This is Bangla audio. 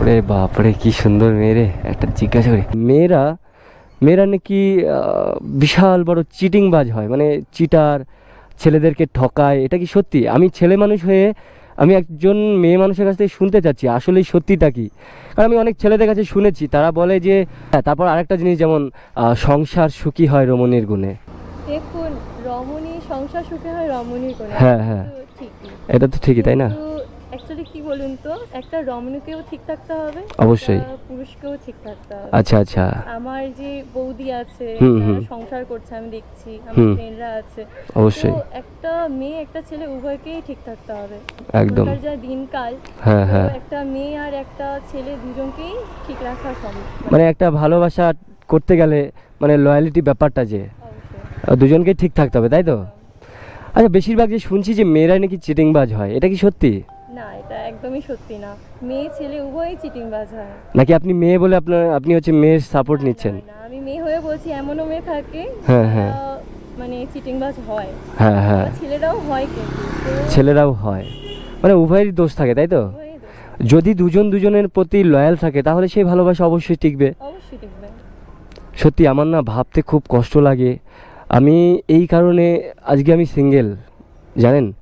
ওরে বাপরে কি সুন্দর মেয়ে একটা জিজ্ঞাসা করি। মেয়েরা মেয়েরা নাকি বিশাল বড় চিটিংবাজ হয় মানে চিটার ছেলেদেরকে ঠকায় এটা কি সত্যি? আমি ছেলে মানুষ হয়ে আমি একজন মেয়ে মানুষের কাছ থেকে শুনতে চাচ্ছি আসলেই সত্যিটা কি? কারণ আমি অনেক ছেলেদের কাছে শুনেছি তারা বলে যে হ্যাঁ তারপর আরেকটা জিনিস যেমন সংসার সুখী হয় রমণীর গুণে। দেখুন রমণী সংসার সুখী হয় রমণীর কোণে হ্যাঁ, হ্যাঁ। এটা তো ঠিকই। তাই না? বলুন তো একটা রমণীকেও ঠিক থাকতে হবে অবশ্যই। পুরুষকেও ঠিক থাকতে হবে। আচ্ছা আচ্ছা। আমার যে বৌদি আছে। সংসার করছে আমি দেখছি আমার। ফ্রেন্ডরা আছে। অবশ্যই। একটা মেয়ে একটা ছেলে উভয়কেই ঠিক থাকতে হবে। একদম। যা দিনকাল হ্যাঁ হ্যাঁ। একটা মেয়ে আর একটা ছেলে দুজনকেই ঠিক রাখা সম্ভব। মানে একটা ভালোবাসা করতে গেলে মানে লয়ালিটি ব্যাপারটা যে দুজনকে ঠিক থাকতে হবে তাই তো? আচ্ছা বেশিরভাগ যে শুনছি যে মেয়েরাই নাকি চিটিংবাজ হয় এটা কি সত্যি? একদমই সত্যি না। মেয়ে ছেলে উভয়ই চিটিংবাজ হয়। নাকি আপনি মেয়ে বলে আপনার আপনি হচ্ছে মেয়ের সাপোর্ট নিচ্ছেন? না, আমি মেয়ে হয়ে বলছি এমনও মেয়ে থাকে হ্যাঁ, হ্যাঁ। যারা মানে চিটিংবাজ হয়। হ্যাঁ হ্যাঁ। ছেলেরাও হয় কিন্তু তো ছেলেরাও হয়। মানে উভয়েরই দোষ থাকে তাই তো? উভয়ই দোষ। যদি দুজন দুজনের প্রতি লয়াল থাকে তাহলে সেই ভালোবাসা অবশ্যই টিকবে। অবশ্যই দেখবে সত্যি আমার না ভাবতে খুব কষ্ট লাগে। আমি এই কারণে আজকে আমি সিঙ্গেল জানেন?